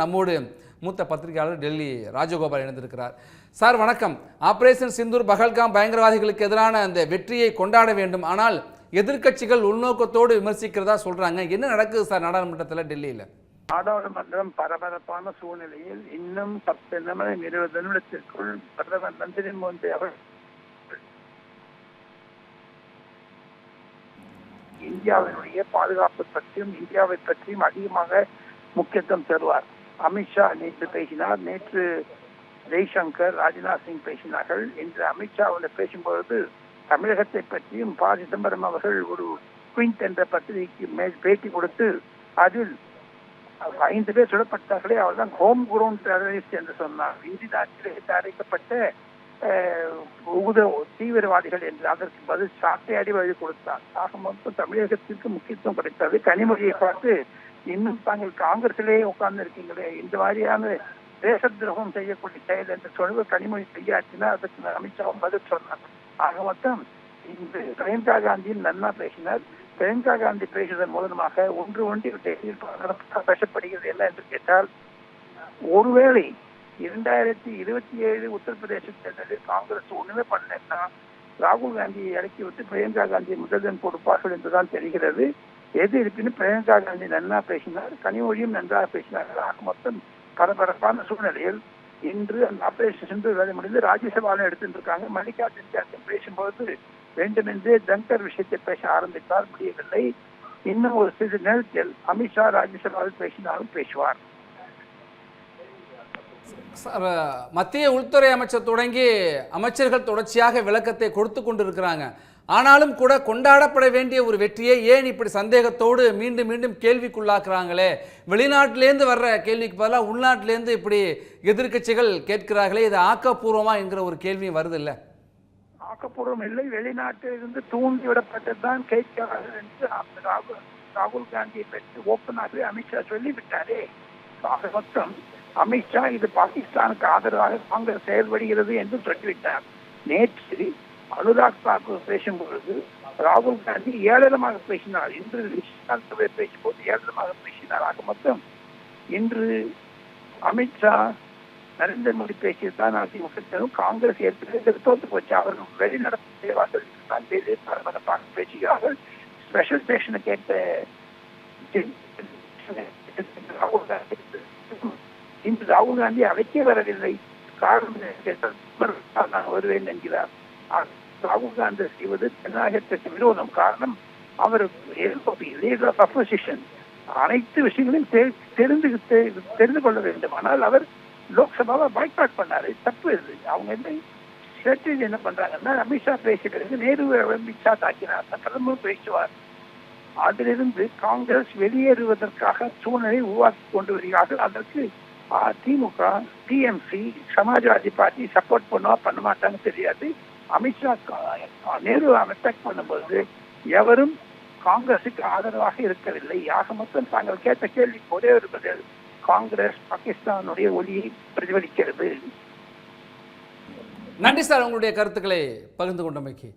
நம்மோடு மூத்த பத்திரிகையாளர் டெல்லி ராஜகோபால் இணைந்திருக்கிறார். சார் வணக்கம். ஆபரேஷன் சிந்தூர் பகல்காம் பயங்கரவாதிகளுக்கு எதிரான அந்த வெற்றியை கொண்டாட வேண்டும். ஆனால் எதிர்க்கட்சிகள் உள்நோக்கத்தோடு விமர்சிக்கிறதா சொல்றாங்க. என்ன நடக்குது சார் நாடாளுமன்றத்தில் டெல்லியில்? நாடாளுமன்றம் பரபரப்பான சூழ்நிலையில் இன்னும் பத்து நிமிடம் இருபது நிமிடத்திற்குள் பிரதமர் நந்தினி மோடி அவர் இந்தியாவினுடைய பாதுகாப்பு பற்றியும் இந்தியாவை பற்றியும் அதிகமாக முக்கியத்துவம் தருவார். அமித்ஷா நேற்று பேசினார். நேற்று ஜெய்சங்கர் ராஜ்நாத் சிங் பேசினார்கள். இன்று அமித்ஷா அவர்கள் பேசும்பொழுது தமிழகத்தை பற்றியும் ப. சிதம்பரம் அவர்கள் ஒரு குயின்ட் என்ற பத்திரிகைக்கு மேல் பேட்டி கொடுத்து அதில் ஐந்து பேர் சுடப்பட்டார்களே அவர்தான் ஹோம் குரோன் டெரரிஸ்ட் என்று சொன்னார். இந்தி நாட்டிலே தயாரிக்கப்பட்ட உகுத தீவிரவாதிகள் என்று அதற்கு பதில் சாட்டை அடி வழி கொடுத்தார். ஆக மொத்தம் தமிழகத்திற்கு முக்கியத்துவம் கிடைத்தது. கனிமொழியை பார்த்து இன்னும் தாங்கள் காங்கிரஸிலேயே உட்கார்ந்து இருக்கீங்களே இந்த மாதிரியான தேச துரோகம் செய்யக்கூடிய செயல் என்று சொல்லி கனிமொழி செய்யாச்சுன்னா அதுக்கு அமித்ஷாவும் பதில் சொன்னார். ஆக மொத்தம் இன்று பிரியங்கா காந்தியும் நன்னா பேசினார். பிரியங்கா காந்தி பேசுவதன் மூலமாக ஒன்று ஒன்றி பேசப்படுகிறது என்ன என்று கேட்டால் ஒருவேளை இரண்டாயிரத்தி இருபத்தி ஏழு உத்தரப்பிரதேச தேர்தலில் காங்கிரஸ் ஒண்ணுமே பண்ணலன்னா ராகுல் காந்தியை இறக்கி விட்டு பிரியங்கா காந்தி முதல்வன் கொடுப்பார்கள் என்றுதான் தெரிகிறது. எது இருப்பினும் பிரியங்கா காந்தி நன்னா பேசினார் கனிமொழியும் நன்றாக பேசினார்கள் ஆக மொத்தம் பரபரப்பான சூழ்நிலையில் இன்று அந்த ஆபரேஷன் சென்று வேலை முடிந்து ராஜ்யசபாலும் எடுத்துட்டு இருக்காங்க மல்லிகார்ஜுன் கார்கே பேசும்போது வேண்டுமென்றே தங்கர் விஷயத்தை பேச ஆரம்பித்தார் முடியவில்லை. இன்னும் ஒரு சிறிது நேரத்தில் அமித்ஷா ராஜ்யசபாவில் பேசினாலும் பேசுவார். மத்திய உள்துறை அமைச்சர் தொடங்கி அமைச்சர்கள் தொடர்ச்சியாக விளக்கத்தை கொடுத்து கொண்டிருக்கிறாங்க. ஆனாலும் கூட கொண்டாடப்பட வேண்டிய ஒரு வெற்றியை ஏன் இப்படி சந்தேகத்தோடு மீண்டும் மீண்டும் கேள்விக்குள்ளாக்குறாங்களே? வெளிநாட்டிலேருந்து வர்ற கேள்விக்கு பதிலாக உள்நாட்டிலேருந்து இப்படி எதிர்கட்சிகள் கேட்கிறார்களே இது ஆக்கப்பூர்வமா என்கிற ஒரு கேள்வியும் வருது இல்லை ஆக்கப்பூர்வம் இல்லை. வெளிநாட்டிலிருந்து இருந்து தூண்டி கேட்கிறார்கள் என்று ராகுல் ராகுல் காந்தியை பற்றி ஓப்பனாகவே அமித்ஷா சொல்லிவிட்டாரே. ஆக மொத்தம் அமித்ஷா இது பாகிஸ்தானுக்கு ஆதரவாக காங்கிரஸ் செயல்படுகிறது என்று சொல்லிவிட்டார். நேற்று அனுராக் தாக்கூர் பேசும்பொழுது ராகுல் காந்தி ஏளனமாக பேசினார். இன்று பேசும்போது ஏளனமாக பேசினார். ஆக மொத்தம் இன்று அமித்ஷா நரேந்திர மோடி பேசியதுதான் அதிமுக. காங்கிரஸ் ஏற்கனவே தோத்து போச்சு. அவர்கள் வெளிநடப்பு செய்வார்கள் பேசி பரபரப்பாக பேசுகிறார்கள். ஸ்பெஷல் ஸ்டேஷனை கேட்ட ராகுல் காந்தி இன்று ராகுல் காந்தி அழைக்கே வரவில்லை. காரணம் கேட்டால் நான் வருவேன் என்கிறார். ராகுல் காந்தி செய்வது ஜனநாயகத்திற்கு விரோதம். காரணம் அவர் லீடர் ஆஃப் அப்போசிஷன் அனைத்து விஷயங்களையும் தெரிந்து தெரிந்து கொள்ள வேண்டும். ஆனால் அவர் லோக்சபாவை பாய்காட் பண்ணாரு. தப்பு இது. அவங்க என்ன ஸ்ட்ராட்டஜி என்ன பண்றாங்கன்னா அமித்ஷா பேசிய நேரு அமித்ஷா தாக்கினார். பிரதமர் பேசுவார். அதிலிருந்து காங்கிரஸ் வெளியேறுவதற்காக சூழ்நிலை உருவாக்கி கொண்டு வருகிறார்கள். அதற்கு DMK TMC Samajwadi party support பண்ணுவா பண்ண மாட்டான்னு தெரியாது அமித்ஷா கா- நேரு அட்டாக் பண்ணும்போது எவரும் காங்கிரசுக்கு ஆதரவாக இருக்கவில்லை. ஆக மொத்தம் தாங்கள் கேட்ட கேள்வி ஒரே ஒரு பதில் காங்கிரஸ் பாகிஸ்தானுடைய ஒளியை பிரதிபலிக்கிறது. நன்றி சார் உங்களுடைய கருத்துக்களை பகிர்ந்து கொண்டமைக்கு.